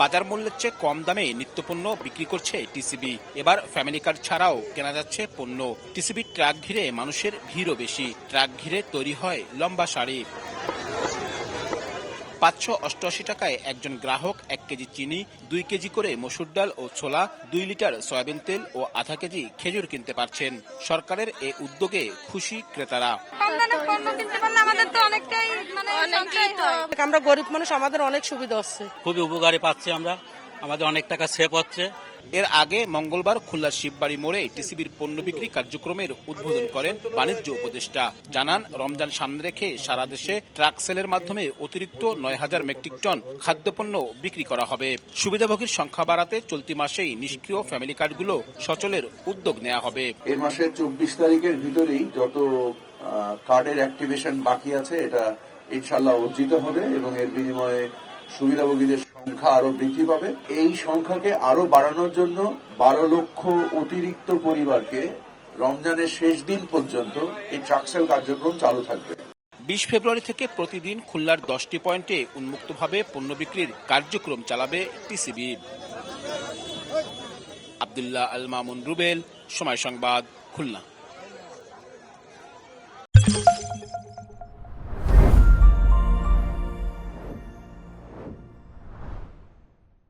বাজার মূল্যের চেয়ে কম দামে নিত্যপণ্য বিক্রি করছে টিসিবি। এবার ফ্যামিলি কার ছাড়াও কেনা যাচ্ছে পণ্য। টিসিবি ট্রাক ঘিরে মানুষের ভিড়ও বেশি। ট্রাক ঘিরে তৈরি হয় লম্বা সারি পাঁচশো অষ্টআশি টাকায় একজন গ্রাহক এক কেজি চিনি দুই কেজি করে মসুর ডাল ও ছোলা দুই লিটার সয়াবিন তেল ও আধা কেজি খেজুর কিনতে পারছেন। সরকারের এই উদ্যোগে খুশি ক্রেতারা। মানে আমরা গরিব মানুষ আমাদের অনেক সুবিধা হচ্ছে। খুবই উপকারী পাচ্ছি আমরা। আমাদের অনেক টাকা সেভ হচ্ছে। এর আগে মঙ্গলবার খুলনার শিববাড়ি মোড়ে টিসিবির পণ্য বিক্রি কার্যক্রমের উদ্বোধন করেন বাণিজ্য উপদেষ্টা। জানান, রমজান সামনে রেখে সারা দেশে ট্রাক সেলের মাধ্যমে অতিরিক্ত নয় হাজার মেট্রিক টন খাদ্যপণ্য বিক্রি করা হবে। সুবিধাভোগীর সংখ্যা বাড়াতে চলতি মাসেই নিষ্ক্রিয় ফ্যামিলি কার্ডগুলো সচলের উদ্যোগ নেওয়া হবে। এ মাসের চব্বিশ তারিখের ভিতরেই যত কার্ডের অ্যাক্টিভেশন বাকি আছে, এটা ইনশাল্লাহ অর্জিত হবে এবং এর বিনিময়ে সুবিধাভোগীদের সংখ্যা আরও বৃদ্ধি পাবে। এই সংখ্যাকে আরও বাড়ানোর জন্য বারো লক্ষ অতিরিক্ত পরিবারকে রমজানের শেষ দিন পর্যন্ত এই ট্রাকসেল কার্যক্রম চালু থাকবে। বিশ ফেব্রুয়ারি থেকে প্রতিদিন খুলনার দশটি পয়েন্টে উন্মুক্তভাবে পণ্য বিক্রির কার্যক্রম চালাবে টিসিবি। আবদুল্লাহ আল মামুন রুবেল, সময় সংবাদ, খুলনা।